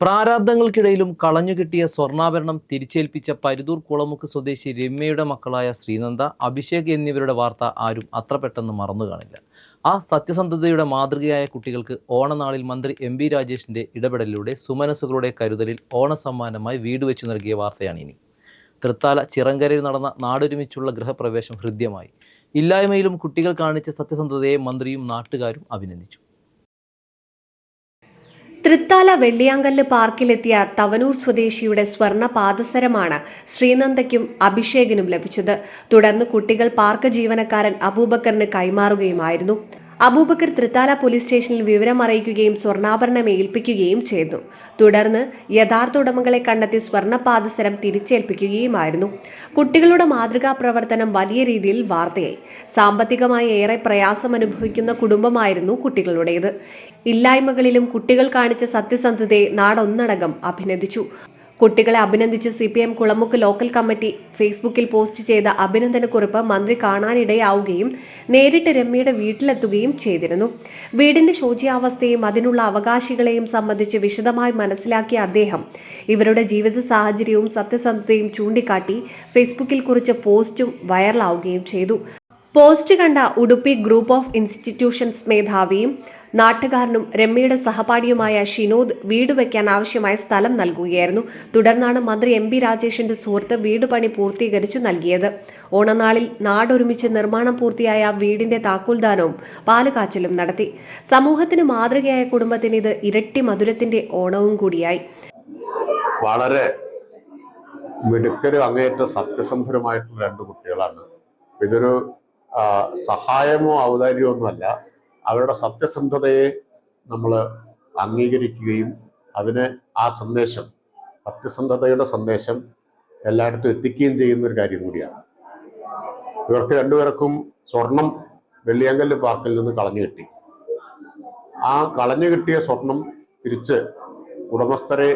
പ്രാരാബ്ദങ്ങൾക്കിടയിലും കളഞ്ഞുകിട്ടിയ സ്വർണാഭരണം തിരിച്ചേൽപ്പിച്ച പരുതൂർ കുളമുക്ക് സ്വദേശി രമ്യയുടെ മക്കളായ ശ്രീനന്ദ അഭിഷേക് എന്നിവരുടെ വാർത്ത ആരും അത്ര പെട്ടെന്ന് മറന്നു കാണില്ല. ആ സത്യസന്ധതയുടെ മാതൃകയായ കുട്ടികൾക്ക് ഓണനാളിൽ മന്ത്രി എം ബി രാജേഷിന്റെ ഇടപെടലിലൂടെ സുമനസുകളുടെ കരുതലിൽ ഓണസമ്മാനമായി വീട് വെച്ചു നൽകിയ വാർത്തയാണ് ഇനി തൃത്താല ചിറങ്കരയിൽ നടന്ന നാടൊരുമിച്ചുള്ള ഗൃഹപ്രവേശം ഹൃദ്യമായി. ഇല്ലായ്മയിലും കുട്ടികൾ കാണിച്ച സത്യസന്ധതയെ മന്ത്രിയും നാട്ടുകാരും അഭിനന്ദിച്ചു. തൃത്താല വെള്ളിയാങ്കല്ല് പാർക്കിലെത്തിയ തവനൂർ സ്വദേശിയുടെ സ്വർണ പാദസരമാണ് ശ്രീനന്ദയ്ക്കും അഭിഷേകിനും ലഭിച്ചത്. തുടർന്ന് കുട്ടികൾ പാർക്ക് ജീവനക്കാരൻ അബൂബക്കറിന് കൈമാറുകയുമായിരുന്നു. അബൂബക്കർ തൃത്താല പോലീസ് സ്റ്റേഷനിൽ വിവരം അറിയിക്കുകയും സ്വർണാഭരണം ഏൽപ്പിക്കുകയും ചെയ്തു. തുടർന്ന് യഥാർത്ഥ ഉടമകളെ കണ്ടെത്തി സ്വർണപാദസരം തിരിച്ചേൽപ്പിക്കുകയുമായിരുന്നു. കുട്ടികളുടെ മാതൃകാ പ്രവർത്തനം വലിയ രീതിയിൽ വാർത്തയായി. സാമ്പത്തികമായി ഏറെ പ്രയാസം അനുഭവിക്കുന്ന കുടുംബമായിരുന്നു കുട്ടികളുടേത്. ഇല്ലായ്മകളിലും കുട്ടികൾ കാണിച്ച സത്യസന്ധതയെ നാടൊന്നടങ്കം അഭിനന്ദിച്ചു. കുട്ടികളെ അഭിനന്ദിച്ച് C P M Kulamukku local committee ഫേസ്ബുക്കിൽ പോസ്റ്റ് ചെയ്ത അഭിനന്ദനക്കുറിപ്പ് മന്ത്രി കാണാനിടയാവുകയും നേരിട്ട് രമ്യയുടെ വീട്ടിലെത്തുകയും ചെയ്തിരുന്നു. വീടിന്റെ ശോചിയാവസ്ഥയും അതിനുള്ള അവകാശികളെയും സംബന്ധിച്ച് വിശദമായി മനസ്സിലാക്കിയ അദ്ദേഹം ഇവരുടെ ജീവിത സാഹചര്യവും സത്യസന്ധതയും ചൂണ്ടിക്കാട്ടി ഫേസ്ബുക്കിൽ കുറിച്ച പോസ്റ്റും വൈറലാവുകയും ചെയ്തു. പോസ്റ്റ് കണ്ട ഉടുപ്പി ഗ്രൂപ്പ് ഓഫ് ഇൻസ്റ്റിറ്റ്യൂഷൻസ് മേധാവിയും നാട്ടുകാരനും രമ്യയുടെ സഹപാഠിയുമായ ഷിനോദ് വീട് വയ്ക്കാൻ ആവശ്യമായ സ്ഥലം നൽകുകയായിരുന്നു. തുടർന്നാണ് മന്ത്രി എം പി രാജേഷിന്റെ സുഹൃത്ത് വീട് പണി പൂർത്തീകരിച്ചു നൽകിയത്. ഓണനാളിൽ നാടൊരുമിച്ച് നിർമ്മാണം പൂർത്തിയായ വീടിന്റെ താക്കോൽദാനവും പാലുകാച്ചലും നടത്തി. സമൂഹത്തിന് മാതൃകയായ കുടുംബത്തിന് ഇത് ഇരട്ടി മധുരത്തിന്റെ ഓണവും കൂടിയായി. വളരെ മിടുക്കരും അങ്ങേയറ്റം സത്യസന്ധരുമായിട്ടുള്ള രണ്ട് കുട്ടികളാണ്. ഇതൊരു സഹായമോ ഔദാര്യമോ ഒന്നുമല്ല. അവരുടെ സത്യസന്ധതയെ നമ്മൾ അംഗീകരിക്കുകയും അതിന് ആ സന്ദേശം സത്യസന്ധതയുടെ സന്ദേശം എല്ലായിടത്തും എത്തിക്കുകയും ചെയ്യുന്ന ഒരു കാര്യം കൂടിയാണ്. ഇവർക്ക് രണ്ടുപേർക്കും സ്വർണം വെള്ളിയാങ്കല്ല് പാർക്കിൽ നിന്ന് കളഞ്ഞു കിട്ടി. ആ കളഞ്ഞു കിട്ടിയ സ്വർണം തിരിച്ച് ഉടമസ്ഥരെ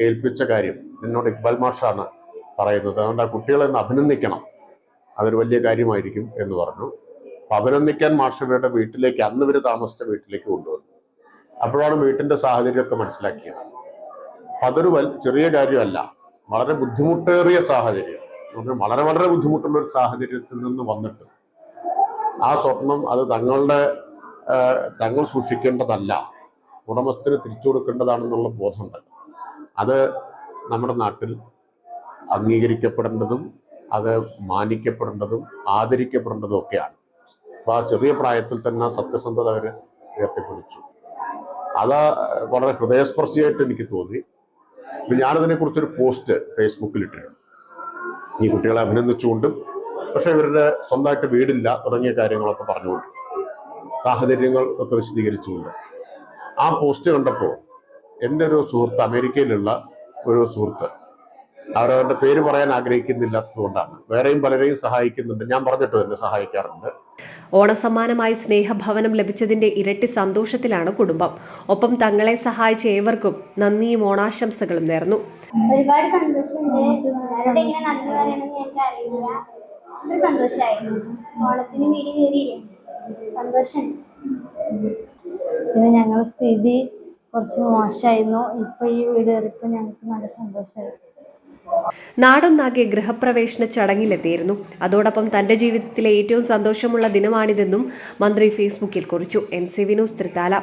ഏൽപ്പിച്ച കാര്യം എന്നോട് ഇക്ബാൽ മാഷാണ് പറയുന്നത്. അതുകൊണ്ട് ആ കുട്ടികളെ ഒന്ന് അഭിനന്ദിക്കണം. അതൊരു വലിയ കാര്യമായിരിക്കും എന്ന് പറഞ്ഞു. അപ്പൊ അഭിനന്ദിക്കാൻ മാഷവരുടെ വീട്ടിലേക്ക് അന്ന് ഇവർ താമസിച്ച വീട്ടിലേക്ക് കൊണ്ടുവന്നു. അപ്പോഴാണ് വീട്ടിന്റെ സാഹചര്യമൊക്കെ മനസ്സിലാക്കിയത്. അതൊരു ചെറിയ കാര്യമല്ല. വളരെ ബുദ്ധിമുട്ടേറിയ സാഹചര്യം. വളരെ വളരെ ബുദ്ധിമുട്ടുള്ള ഒരു സാഹചര്യത്തിൽ നിന്ന് വന്നിട്ട് ആ സ്വപ്നം അത് തങ്ങളുടെ തങ്ങൾ സൂക്ഷിക്കേണ്ടതല്ല. ഉടമസ്ഥന് തിരിച്ചു കൊടുക്കേണ്ടതാണെന്നുള്ള ബോധമുണ്ട്. അത് നമ്മുടെ നാട്ടിൽ അംഗീകരിക്കപ്പെടേണ്ടതും അത് മാനിക്കപ്പെടേണ്ടതും ആദരിക്കപ്പെടേണ്ടതും ഒക്കെയാണ്. അപ്പൊ ആ ചെറിയ പ്രായത്തിൽ തന്നെ സത്യസന്ധത അവർ ഉയർത്തിപ്പിടിച്ചു. അത് വളരെ ഹൃദയസ്പർശിയായിട്ട് എനിക്ക് തോന്നി. അപ്പൊ ഞാനതിനെ കുറിച്ചൊരു പോസ്റ്റ് ഫേസ്ബുക്കിൽ ഇട്ടിരുന്നു ഈ കുട്ടികളെ അഭിനന്ദിച്ചുകൊണ്ടും പക്ഷെ ഇവരുടെ സ്വന്തമായിട്ട് വീടില്ല തുടങ്ങിയ കാര്യങ്ങളൊക്കെ പറഞ്ഞുകൊണ്ട് സാഹചര്യങ്ങൾ ഒക്കെ വിശദീകരിച്ചുകൊണ്ട്. ആ പോസ്റ്റ് കണ്ടപ്പോൾ എന്റെ ഒരു സുഹൃത്ത് അമേരിക്കയിലുള്ള ഒരു സുഹൃത്ത് അവരവരുടെ പേര് പറയാൻ ആഗ്രഹിക്കുന്നില്ലാത്തതുകൊണ്ടാണ്. വേറെയും പലരെയും സഹായിക്കുന്നുണ്ട്. ഞാൻ പറഞ്ഞിട്ട് തന്നെ സഹായിക്കാറുണ്ട്. ഓണസമ്മാനമായി സ്നേഹഭവനം ലഭിച്ചതിന്റെ ഇരട്ടി സന്തോഷത്തിലാണ് കുടുംബം. ഒപ്പം തങ്ങളെ സഹായിച്ച ഏവർക്കും നന്ദിയും ഓണാശംസകളും നേർന്നു. ഒരുപാട് സന്തോഷമുണ്ട്. ആരോട് എങ്ങനെ നന്ദി പറയണമെന്ന് എനിക്ക് അറിയില്ല. ഇത് സന്തോഷമായിരുന്നു ഓണത്തിന് വീട് കയറിയില്ലേ? സന്തോഷമുണ്ട്. പിന്നെ ഞങ്ങളുടെ സ്ഥിതി കുറച്ച് മോശമായിരുന്നു. ഇപ്പൊ ഈ വീട് കയറിയപ്പോൾ ഞങ്ങൾക്ക് നല്ല സന്തോഷമായി. നാടൊന്നാകെ ഗൃഹപ്രവേശന ചടങ്ങിലെത്തിയിരുന്നു. അതോടൊപ്പം തന്റെ ജീവിതത്തിലെ ഏറ്റവും സന്തോഷമുള്ള ദിനമാണിതെന്നും മന്ത്രി ഫേസ്ബുക്കിൽ കുറിച്ചു. N C Vinos Thrithala.